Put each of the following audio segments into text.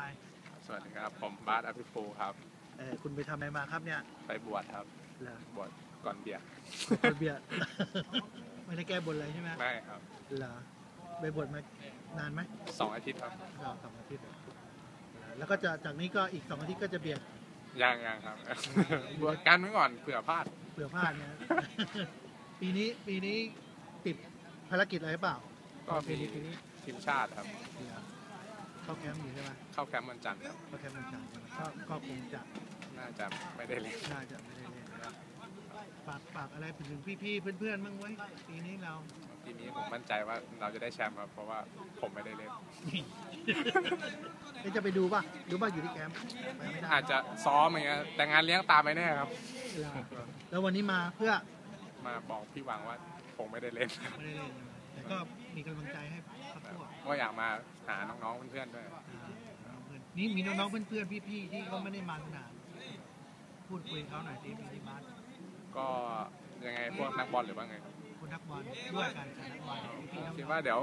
ไปสวัสดีครับผมบาสอภิภูครับเออคุณไปทำอะไรมาครับเนี่ยไปบวชครับเหรอบวชก่อนเบียร์คนเบียร์ไม่ได้แก้บนอะไรใช่ไหมไม่ครับเหรอไปบวชมานานไหมสองอาทิตย์ครับสองสองอาทิตย์เหรอแล้วก็จะจากนี้ก็อีกสองอาทิตย์ก็จะเบียดยังยังครับ บวชกันไว้ก่อนเผื่อพลาดเผื่อพลาดเนี่ย ปีนี้ปีนี้ติดภารกิจอะไรหรือเปล่าก็ปีมีนี้ปีนี้ทีมชาติครับ เหรอ เข้าแคมป์อยู่ใช่ไหมเข้าแคมป์วันจันทร์ครับเข้าแคมป์มันจันทร์ใช่ไหมก็ก็คงจะน่าจะไม่ได้เล่นน่าจะไม่ได้เล่นนะครับฝากฝากอะไรไปถึงพี่ๆเพื่อนๆบ้างไว้ยปีนี้เราทีนี้ผมมั่นใจว่าเราจะได้แชมป์ครับเพราะว่าผมไม่ได้เล่น เอ๊ะจะไปดูป่ะดูป่ะอยู่ที่แคมป์ไปไม่ได้อาจจะซ้อมอย่างเงี้ยแต่งานเลี้ยงตามไปแน่ครับแล้ววันนี้มาเพื่อมาบอกพี่หวังว่าผมไม่ได้เล่น ไม่ได้เล่นใช่ไหม แต่ก็มีกำลังใจให้พักพวกก็อยากมาหาน้องๆเพื่อนๆด้วย อ่าน้องเพื่อนนี่มีน้องๆเพื่อนๆพี่ๆที่เขาไม่ได้มาสนามพูดคุยกับเขาหน่อยสิมีที่บ้านก็ยังไงพวกนักบอลหรือว่าไงครับคุณนักบอลด้วยกันกับนักบอลพี่ๆน้องคิดว่าเดี๋ยว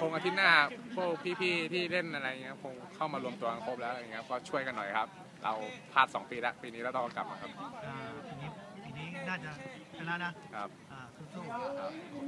คงอาทิตย์หน้าพวกพี่ๆที่เล่นอะไรเงี้ยคงเข้ามารวมตัวกันครบแล้วอย่างเงี้ยก็ช่วยกันหน่อยครับ เราพลาด2ปีแล้วปีนี้เราต้องกลับมาครับอ่าปีนี้ปีนี้น่าจะชนะนะครับ อ่าสู้ๆโอเคครับขอบคุณครับ